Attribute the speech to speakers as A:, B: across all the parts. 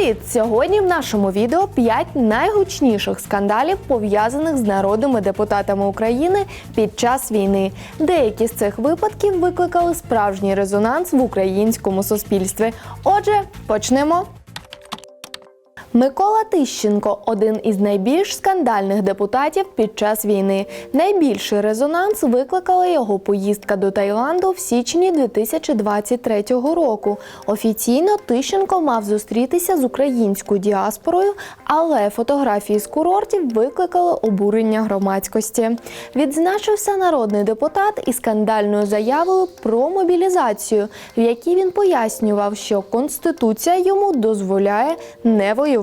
A: Привіт! Сьогодні в нашому відео 5 найгучніших скандалів, пов'язаних з народними депутатами України під час війни. Деякі з цих випадків викликали справжній резонанс в українському суспільстві. Отже, почнемо. Микола Тищенко один із найбільш скандальних депутатів під час війни. Найбільший резонанс викликала його поїздка до Таїланду в січні 2023 року. Офіційно Тищенко мав зустрітися з українською діаспорою, але фотографії з курортів викликали обурення громадськості. Відзначився народний депутат із скандальною заявою про мобілізацію, в якій він пояснював, що конституція йому дозволяє не воювати.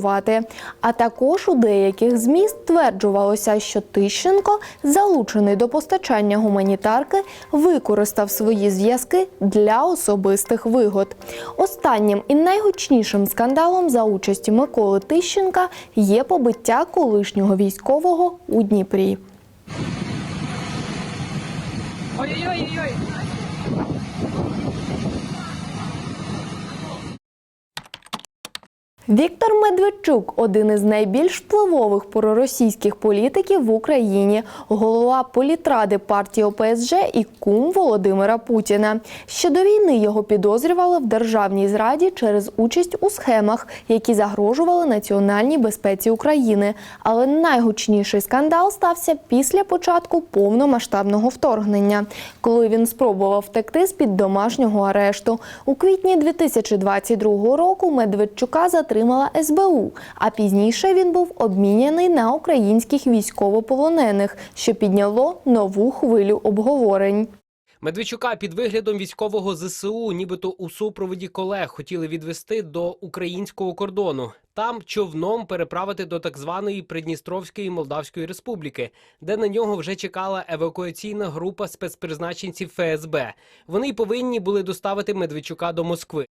A: А також у деяких ЗМІ стверджувалося, що Тищенко, залучений до постачання гуманітарки, використав свої зв'язки для особистих вигод. Останнім і найгучнішим скандалом за участі Миколи Тищенка є побиття колишнього військового у Дніпрі.
B: Ой-ой-ой-ой.
A: Віктор Медведчук один із найбільш впливових проросійських політиків в Україні, голова політради партії ОПСЖ і кум Володимира Путіна. Ще до війни його підозрювали в державній зраді через участь у схемах, які загрожували національній безпеці України. Але найгучніший скандал стався після початку повномасштабного вторгнення, коли він спробував втекти з під домашнього арешту. У квітні 2022 року Медведчука затримали затримала СБУ, а пізніше він був обміняний на українських військовополонених, що підняло нову хвилю обговорень.
C: Медведчука під виглядом військового ЗСУ, нібито у супроводі колег, хотіли відвести до українського кордону. Там човном переправити до так званої Придністровської Молдавської Республіки, де на нього вже чекала евакуаційна група спецпризначенців ФСБ. Вони й повинні були доставити Медведчука до Москви.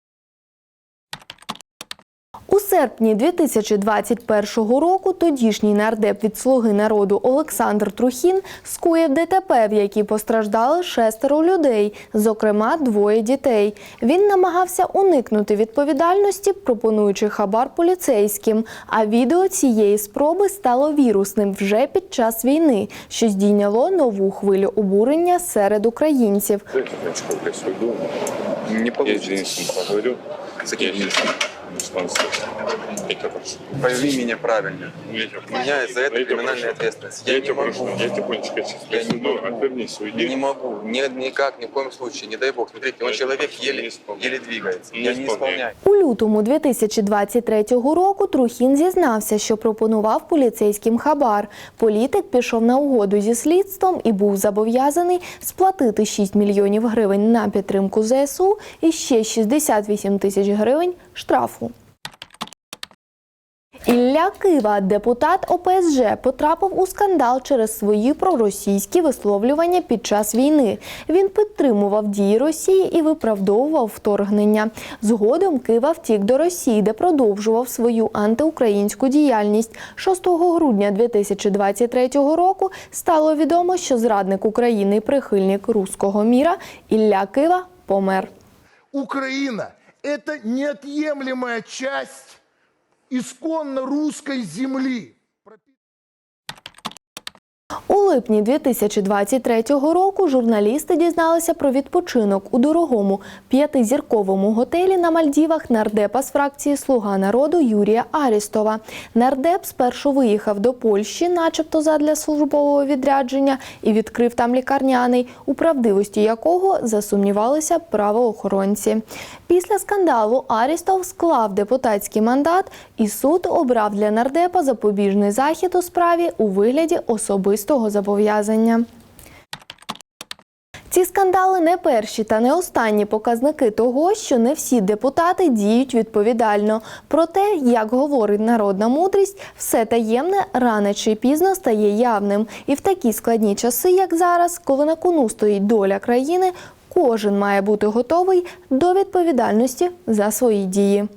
A: У серпні 2021 року тодішній нардеп від Слуги народу Олександр Трухін скоїв ДТП, в якій постраждали шестеро людей, зокрема двоє дітей. Він намагався уникнути відповідальності, пропонуючи хабар поліцейським. А відео цієї спроби стало вірусним вже під час війни, що здійняло нову хвилю обурення серед українців.
D: Я поговорю.
E: Пойми меня правильно. У меня из-за этого криминальная ответственность.
D: Я,
E: Я не
D: тебя прошу.
E: могу.
D: Я тихонечко сейчас
E: Я не могу. Не могу. Ни, никак, ни в коем случае. Не дай бог. Смотрите, он человек еле, еле двигается.
D: Не
E: Я не
D: исполняю.
E: исполняю.
A: У лютому 2023 року Трухін зізнався, що пропонував поліцейським хабар. Політик пішов на угоду зі слідством і був зобов'язаний сплатити 6 мільйонів гривень на підтримку ЗСУ і ще 68 тисяч гривень штрафу. Ілля Кива, депутат ОПСЖ, потрапив у скандал через свої проросійські висловлювання під час війни. Він підтримував дії Росії і виправдовував вторгнення. Згодом Кива втік до Росії, де продовжував свою антиукраїнську діяльність. 6 грудня 2023 року стало відомо, що зрадник України прихильник руського міра Ілля Кива помер.
F: Украина – это неотъемлемая часть исконно русской земли.
A: У липні 2023 року журналісти дізналися про відпочинок у дорогому п'ятизірковому готелі на Мальдівах нардепа з фракції Слуга народу Юрія Арістова. Нардеп спершу виїхав до Польщі, начебто задля службового відрядження, і відкрив там лікарняний, у правдивості якого засумнівалися правоохоронці. Після скандалу Арістов склав депутатський мандат, і суд обрав для нардепа запобіжний захід у справі у вигляді особистого зобов'язання. Ці скандали не перші та не останні показники того, що не всі депутати діють відповідально. Проте, як говорить народна мудрість, все таємне рано чи пізно стає явним. І в такі складні часи, як зараз, коли на кону стоїть доля країни, кожен має бути готовий до відповідальності за свої дії.